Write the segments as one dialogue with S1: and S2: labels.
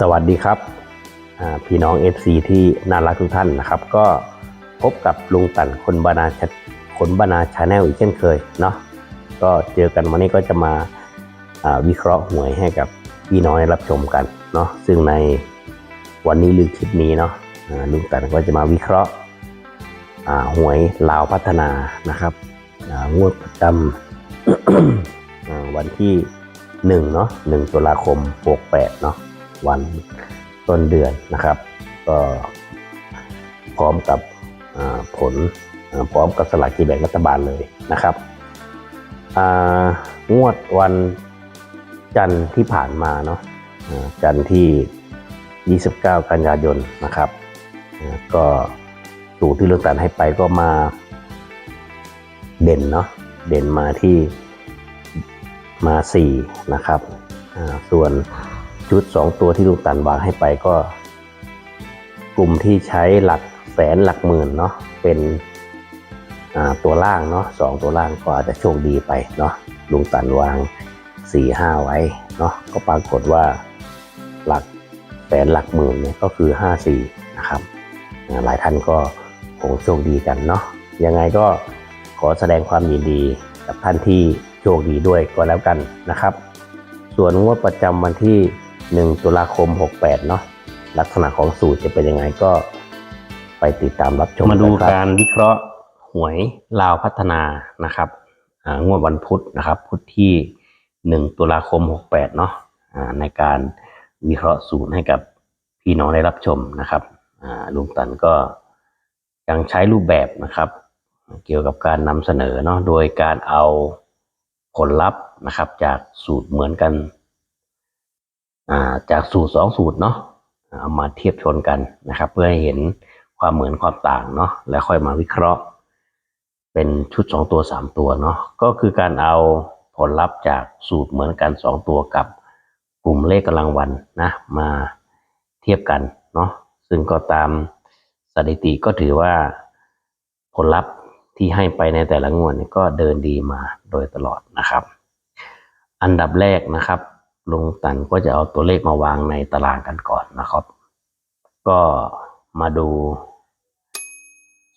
S1: สวัสดีครับพี่น้อง FC ที่น่ารักทุกท่านนะครับ ก็พบกับลุงตันคนบานาชาคนบานาชาแนลอีกเช่นเคยเนาะก็เจอกันวันนี้ก็จะมาวิเคราะห์หวยให้กับพี่น้องรับชมกันเนาะซึ่งในวันนี้หรือคลิปนี้เนาะลุงตันก็จะมาวิเคราะห์หวยลาวพัฒนานะครับงวดประจำวันที่หนึ่งเนาะหนึ่งตุลาคมหกแปดเนาะ วันต้นเดือนนะครับ ก็พร้อมกับผลพร้อมกับสลากกินแบ่งรัฐบาลเลยนะครับงวดวันจันทร์ที่ผ่านมาเนาะจันทร์ที่ 29 กันยายนนะครับ ก็สูตรที่เลือกตันให้ไปก็มาเด่นเนาะเด่นมาที่มา 4 นะครับส่วน ชุด 2 ตัวที่ลุงตันวางให้ไปก็ กลุ่มที่ใช้หลักแสนหลักหมื่นเนาะเป็นตัวล่างเนาะสองตัวล่างก็อาจจะโชคดีไปเนาะลุงตันวาง4 5ไว้เนาะก็ปรากฏว่าหลักแสนหลักหมื่นเนี่ยก็คือ5 4นะครับหลายท่านก็คงโชคดีกันเนาะยังไงก็ขอแสดงความยินดีกับท่านที่โชคดีด้วยก็แล้วกันนะครับ ส่วนงวดประจำวันที่ 1 ตุลาคม 68 เนาะลักษณะของสูตรจะเป็นยังไงก็ไปติดตามรับชมมาดูการวิเคราะห์หวยลาวพัฒนานะครับงวดวันพุธนะครับพุธที่ 1 ตุลาคม 68 เนาะในการวิเคราะห์สูตรให้กับพี่น้องได้รับชมนะครับลุงตันก็ยังใช้รูปแบบนะครับ เกี่ยวกับการนำเสนอเนาะโดยการเอาผลลัพธ์นะครับจากสูตรเหมือนกัน จากสูตรสองสูตรเนาะเอามาเทียบชนกันนะครับ เพื่อให้เห็นความเหมือนความต่างเนาะแล้วค่อยมาวิเคราะห์ เป็นชุดสองตัวสามตัวเนาะก็คือการเอาผลลัพธ์จากสูตรเหมือนกันสองตัวกับกลุ่มเลขกำลังวันนะมาเทียบกันเนาะซึ่งก็ตามสถิติก็ถือว่าผลลัพธ์ที่ให้ไปในแต่ละงวดก็เดินดีมาโดยตลอดนะครับ อันดับแรกนะครับ ลุงตันก็จะเอาตัวเลขมาวางในตารางกันก่อนนะครับ ก็มาดู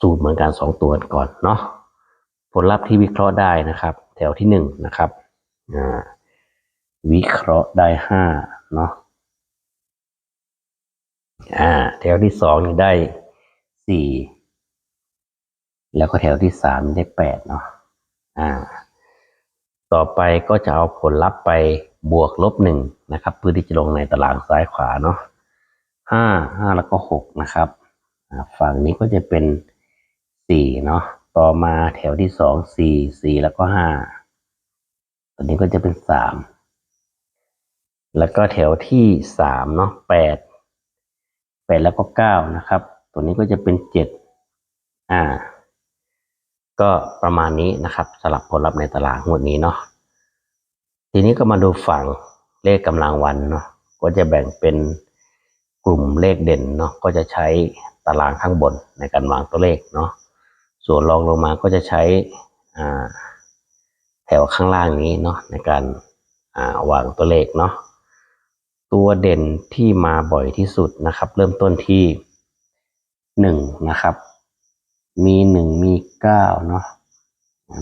S1: สูตรเหมือนกันสองตัวก่อนเนาะผลลัพธ์ที่วิเคราะห์ได้นะครับ แถวที่หนึ่งนะครับวิเคราะห์ได้ห้าเนาะอ่าแถวที่สองนี่ได้สี่แล้วก็แถวที่สามได้แปดเนาะอ่า ต่อไปก็จะเอาผลลัพธ์ไป บวกลบหนึ่งนะครับเพื่อที่จะลงในตารางซ้ายขวาเนาะห้าห้าแล้วก็หกนะครับฝั่งนี้ก็จะเป็นสี่เนาะต่อมาแถวที่สองสี่สี่แล้วก็ห้าตัวนี้ก็จะเป็นสามแล้วก็แถวที่สามเนาะแปดแปดแล้วก็เก้านะครับ ตัวนี้ก็จะเป็นเจ็ดอ่า ก็ประมาณนี้นะครับสลับผลลัพธ์ในตารางงวดนี้เนาะ ทีนี้ก็มาดูฝั่งเลขกำลังวันเนาะก็จะแบ่งเป็นกลุ่มเลขเด่นเนาะก็จะใช้ตารางข้างบนในการวางตัวเลขเนาะส่วนรองลงมาก็จะใช้แถวข้างล่างนี้เนาะในการาวางตัวเลขเนาะตัวเด่นที่มาบ่อยที่สุดนะครับ เริ่มต้นที่หนึ่งนะครับ มีหนึ่งมีเก้าเนาะ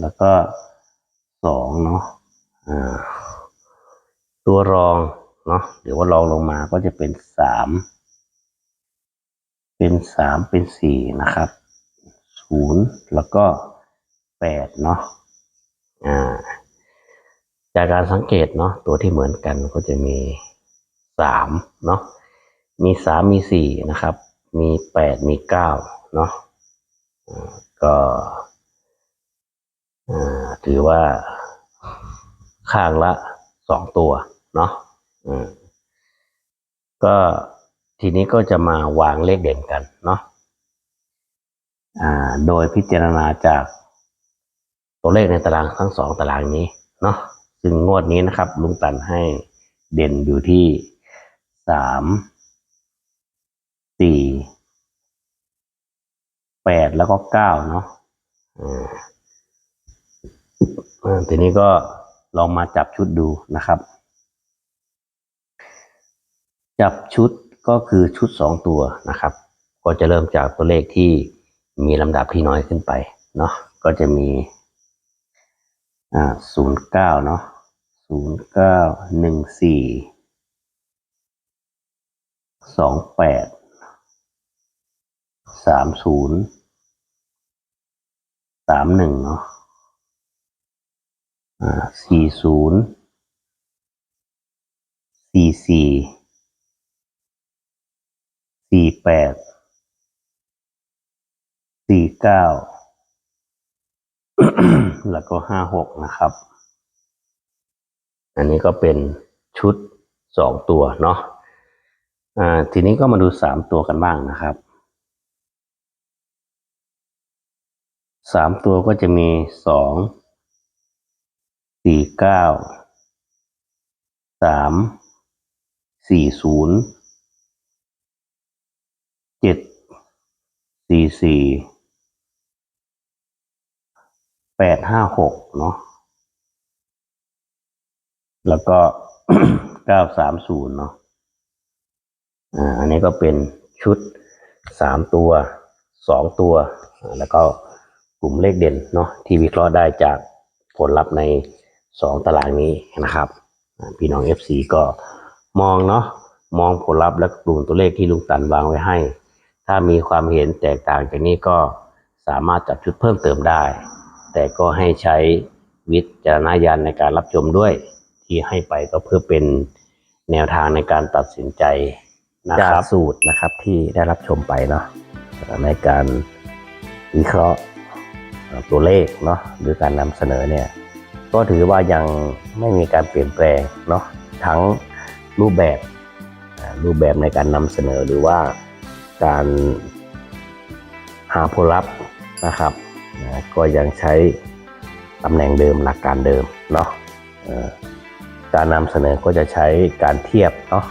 S1: แล้วก็สองเนาะ ตัวรองเนาะหรือว่ารองลงมาก็จะเป็นสามเป็นสามเป็นสี่นะครับศูนย์แล้วก็แปดเนาะอ่าจากการสังเกตเนาะตัวที่เหมือนกันก็จะมีสามเนาะมีสามมีสี่นะครับ มีแปดมีเก้าเนาะก็ถือว่า ข้างละสองตัวเนาะอืมก็ทีนี้ก็จะมาวางเลขเด่นกันเนาะอ่าโดยพิจารณาจากตัวเลขในตารางทั้งสองตารางนี้เนาะซึ่งงวดนี้นะครับ ลุงตันให้เด่นอยู่ที่สามสี่แปดแล้วก็เก้าเนาะอ่าทีนี้ก็ ลองมาจับชุดดูนะครับ จับชุดก็คือชุดสองตัวนะครับ ก็จะเริ่มจากตัวเลขที่มีลำดับที่น้อยขึ้นไปเนาะก็จะมีอ่าศูนย์เก้าเนาะศูนย์เก้าหนึ่งสี่สองแปดสามศูนย์สามหนึ่งเนาะ สี่ศูนย์สี่สี่สี่แปดสี่เก้าแล้วก็ห้าหกนะครับ อันนี้ก็เป็นชุดสองตัวเนาะอ่าทีนี้ก็มาดูสามตัวกันบ้างนะครับสามตัวก็จะมีสอง สี่เก้าสามสี่ศูนย์เจ็ดสี่สี่แปดห้าหกเนาะแล้วก็เก้าสามศูนย์เนาะอ่าอันนี้ก็เป็นชุดสามตัวสองตัว แล้วก็กลุ่มเลขเด่นเนาะที่วิเคราะห์ได้จากผลลัพธ์ใน สองตารางนี้นะครับ พี่น้อง FC ก็มองเนาะมองผลลัพธ์และกลุ่มตัวเลขที่ลุงตันวางไว้ให้ ถ้ามีความเห็นแตกต่างจากนี้ก็สามารถจับชุดเพิ่มเติมได้ แต่ก็ให้ใช้วิจารณญาณในการรับชมด้วย ที่ให้ไปก็เพื่อเป็นแนวทางในการตัดสินใจนะครับ
S2: สูตรนะครับที่ได้รับชมไปเนาะในการวิเคราะห์ตัวเลขเนาะหรือการนำเสนอเนี่ย ก็ถือว่ายังไม่มีการเปลี่ยนแปลงเนาะทั้งรูปแบบรูปแบบในการนำเสนอหรือว่าการหาผลลัพธ์นะครับก็ยังใช้ตำแหน่งเดิมหลักการเดิมเนาะการนำเสนอก็จะใช้การเทียบเนาะ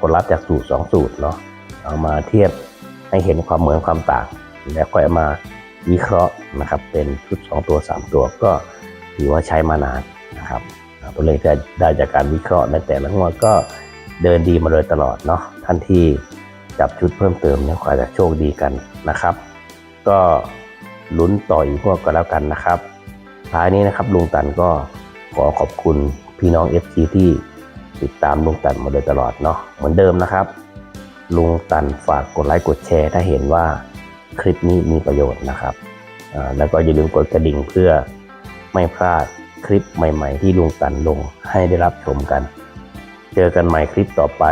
S2: ผลลัพธ์จากสูตรสองสูตรเนาะเอามาเทียบให้เห็นความเหมือนความต่าง แล้วก็เอามาวิเคราะห์นะครับเป็นชุดสองตัวสามตัวก็ ถือว่าใช้มานานนะครับตัวเลขที่ได้จากการวิเคราะห์ในแต่ละงวดก็เดินดีมาโดยตลอดเนาะท่านที่จับชุดเพิ่มเติมเนี่ยก็อาจจะโชคดีกันนะครับ ก็ลุ้นต่ออีกพวกก็แล้วกันนะครับท้ายนี้นะครับลุงตันก็ขอขอบคุณพี่น้อง FC ที่ติดตามลุงตันมาโดยตลอดเนาะเหมือนเดิมนะครับ ลุงตันฝากกดไลค์กดแชร์ถ้าเห็นว่าคลิปนี้มีประโยชน์นะครับแล้วก็อย่าลืมกดกระดิ่งเพื่อ ไม่พลาดคลิปใหม่ ๆ ที่ลุงตันลงให้ได้รับชมกัน เจอกันใหม่คลิปต่อไป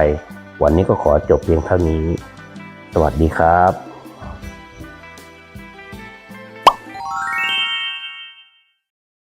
S2: วันนี้ก็ขอจบเพียงเท่านี้ สวัสดีครับ